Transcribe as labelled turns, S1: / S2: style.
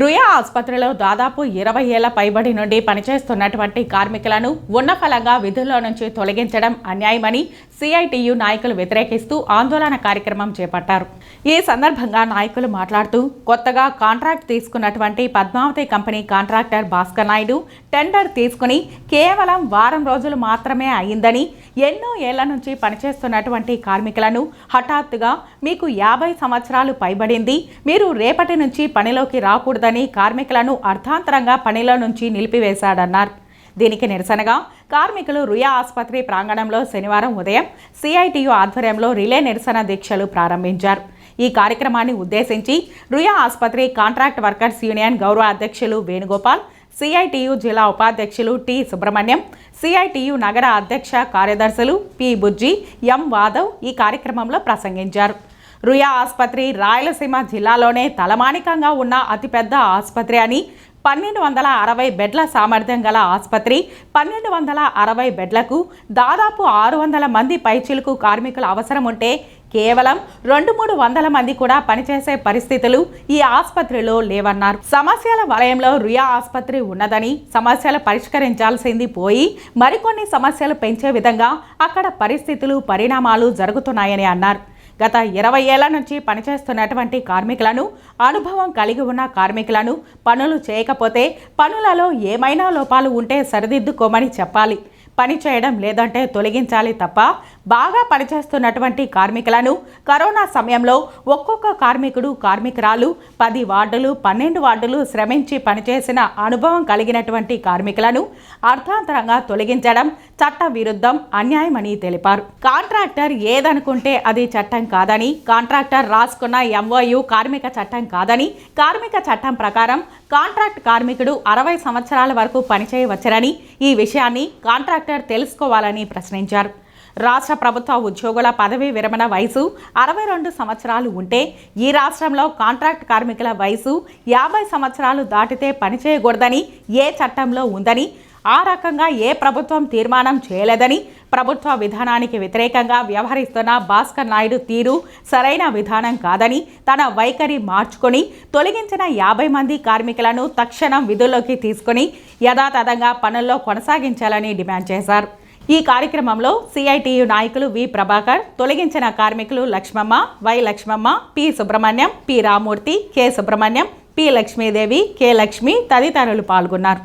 S1: రుయా ఆసుపత్రిలో దాదాపు ఇరవై ఏళ్ళ పైబడి నుండి పనిచేస్తున్నటువంటి కార్మికులను ఉన్నఫలంగా విధుల్లో నుంచి తొలగించడం అన్యాయమని సిఐటియు నాయకులు వ్యతిరేకిస్తూ ఆందోళన కార్యక్రమం చేపట్టారు. ఈ సందర్భంగా నాయకులు మాట్లాడుతూ కొత్తగా కాంట్రాక్ట్ తీసుకున్నటువంటి Padmavati company contractor Bhaskar Naidu tender తీసుకుని కేవలం వారం రోజులు మాత్రమే అయిందని ఎన్నో ఏళ్ళ నుంచి పనిచేస్తున్నటువంటి కార్మికులను హఠాత్తుగా మీకు యాభై సంవత్సరాలు పైబడింది మీరు రేపటి నుంచి పనిలోకి రాకూడదు రాకూడదని కార్మికులను అర్థాంతరంగా పనిలో నుంచి నిలిపివేశాడన్నారు. దీనికి నిరసనగా కార్మికులు రుయా ఆసుపత్రి ప్రాంగణంలో శనివారం ఉదయం సిఐటియు ఆధ్వర్యంలో రిలే నిరసన దీక్షలు ప్రారంభించారు. ఈ కార్యక్రమాన్ని ఉద్దేశించి రుయా ఆసుపత్రి కాంట్రాక్ట్ వర్కర్స్ యూనియన్ గౌరవ అధ్యక్షులు వేణుగోపాల్ సిఐటియు జిల్లా ఉపాధ్యక్షులు టి సుబ్రహ్మణ్యం సిఐటియు నగర అధ్యక్ష కార్యదర్శులు పి బుజ్జి ఎం వాదవ్ ఈ కార్యక్రమంలో ప్రసంగించారు. రుయా ఆసుపత్రి రాయలసీమ జిల్లాలోనే తలమానికంగా ఉన్న అతిపెద్ద ఆసుపత్రి అని పన్నెండు వందల అరవై బెడ్ల సామర్థ్యం గల ఆసుపత్రి పన్నెండు వందల అరవై బెడ్లకు దాదాపు ఆరు వందల మంది పైచిలుకు కార్మికుల అవసరం ఉంటే కేవలం రెండు మూడు వందల మంది కూడా పనిచేసే పరిస్థితులు ఈ ఆసుపత్రిలో లేవన్నారు. సమస్యల వలయంలో రుయా ఆసుపత్రి ఉన్నదని సమస్యలు పరిష్కరించాల్సింది పోయి మరికొన్ని సమస్యలు పెంచే విధంగా అక్కడ పరిస్థితులు పరిణామాలు జరుగుతున్నాయని అన్నారు. గత ఇరవై ఏళ్ళ నుంచి పనిచేస్తున్నటువంటి కార్మికులను అనుభవం కలిగి ఉన్న కార్మికులను పనులు చేయకపోతే పనులలో ఏమైనా లోపాలు ఉంటే సరిదిద్దుకోమని చెప్పాలి. పనిచేయడం లేదంటే తొలగించాలి తప్ప బాగా పనిచేస్తున్నటువంటి కార్మికులను కరోనా సమయంలో ఒక్కొక్క కార్మికుడు కార్మికురాలు పది వార్డులు పన్నెండు వార్డులు శ్రమించి పనిచేసిన అనుభవం కలిగినటువంటి కార్మికులను అర్థాంతరంగా తొలగించడం చట్ట విరుద్ధం అన్యాయమని తెలిపారు. కాంట్రాక్టర్ ఏదనుకుంటే అది చట్టం కాదని కాంట్రాక్టర్ రాసుకున్న ఎంఓయు కార్మిక చట్టం కాదని కార్మిక చట్టం ప్రకారం కాంట్రాక్ట్ కార్మికుడు అరవై సంవత్సరాల వరకు పనిచేయవచ్చరని ఈ విషయాన్ని కాంట్రాక్ట్ కలెక్టర్ తెలుసుకోవాలని ప్రశ్నించారు. రాష్ట్ర ప్రభుత్వ ఉద్యోగుల పదవీ విరమణ వయసు అరవై రెండు సంవత్సరాలు ఉంటే ఈ రాష్ట్రంలో కాంట్రాక్ట్ కార్మికుల వయసు యాభై సంవత్సరాలు దాటితే పనిచేయకూడదని ఏ చట్టంలో ఉందని ఆ రకంగా ఏ ప్రభుత్వం తీర్మానం చేయలేదని ప్రభుత్వ విధానానికి వ్యతిరేకంగా వ్యవహరిస్తున్న భాస్కర్ నాయుడు తీరు సరైన విధానం కాదని తన వైఖరి మార్చుకొని తొలగించిన యాభై మంది కార్మికులను తక్షణం విధుల్లోకి తీసుకుని యథాతథంగా పనుల్లో కొనసాగించాలని డిమాండ్ చేశారు. ఈ కార్యక్రమంలో సిఐటియు నాయకులు వి ప్రభాకర్ తొలగించిన కార్మికులు Lakshmamma Y Lakshmamma P Subrahmanyam P Ramurthy K Subrahmanyam P Lakshmidevi K Lakshmi తదితరులు పాల్గొన్నారు.